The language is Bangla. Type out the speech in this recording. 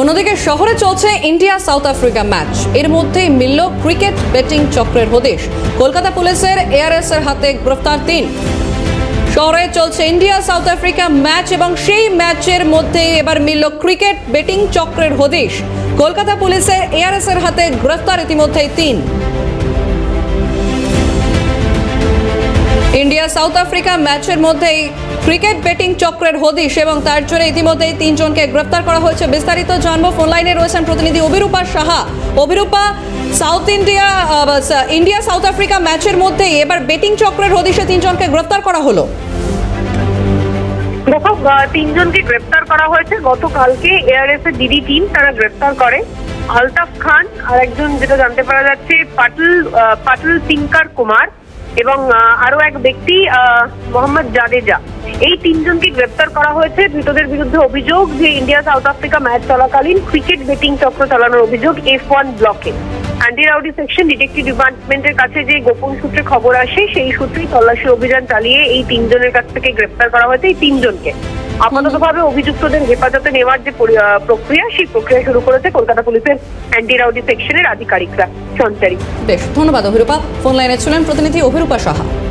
অন্যদিকে শহরে চলছে ইন্ডিয়া সাউথ আফ্রিকা ম্যাচ। এর মধ্যেই মিলল ক্রিকেট ব্যাটিং চক্রের হদেশ। কলকাতা পুলিশের এআরএস এর হাতে গ্রেফতার তিন। শহরে চলছে ইন্ডিয়া সাউথ আফ্রিকা ম্যাচ এবং সেই ম্যাচের মধ্যে এবার মিলল ক্রিকেট ব্যাটিং চক্রের হদেশ। কলকাতা পুলিশের এআরএস এর হাতে গ্রেফতার ইতিমধ্যেই তিন। সাউথ আফ্রিকা ম্যাচের মধ্যেই ক্রিকেট বেটিং চক্রের হদিশ এবং তার জন্য ইতিমধ্যেই তিনজনকে গ্রেফতার করা হয়েছে। বিস্তারিত জানব। ফোন লাইনে রয়েছেন প্রতিনিধি Abhirupa Saha. Abhirupa, South India India, South Africa ম্যাচের মধ্যেই এবার বেটিং চক্রের হদিশে তিনজনকে গ্রেফতার করা হলো। দেখো তিনজনকে গ্রেপ্তার করা হয়েছে। গতকালকে এআরএস এর ডিডি টিম তারা গ্রেপ্তার করে। আলতাফ খান আর একজন যেটা জানতে পারা যাচ্ছে, পাটল পাটল তিনকার কুমার। এবং আরও এক ব্যক্তি মোহাম্মদ জাদেজা। এই তিনজনকে গ্রেপ্তার করা হয়েছে ধৃতদের বিরুদ্ধে অভিযোগ যে ইন্ডিয়া সাউথ আফ্রিকা ম্যাচ চলাকালীন ক্রিকেট বেটিং চক্র চালানোর অভিযোগ এফ ওয়ান ব্লকে অ্যান্টি রাউডি সেকশন ডিটেকটিভ ডিপার্টমেন্টের কাছে যে গোপন সূত্রে খবর আসে, সেই সূত্রেই তল্লাশি অভিযান চালিয়ে এই তিনজনের কাছ থেকে গ্রেপ্তার করা হয়েছে এই তিনজনকে। আপাততভাবে অভিযুক্তদের হেফাজতে নেওয়ার যে প্রক্রিয়া, সেই প্রক্রিয়া শুরু করেছে কলকাতা পুলিশের অ্যান্টি রাউডি সেকশনের আধিকারিকরা। সঞ্চারী। বেশ, ধন্যবাদ অভিরূপা। ফোন লাইনে ছিলেন প্রতিনিধি অভিরূপা সাহা।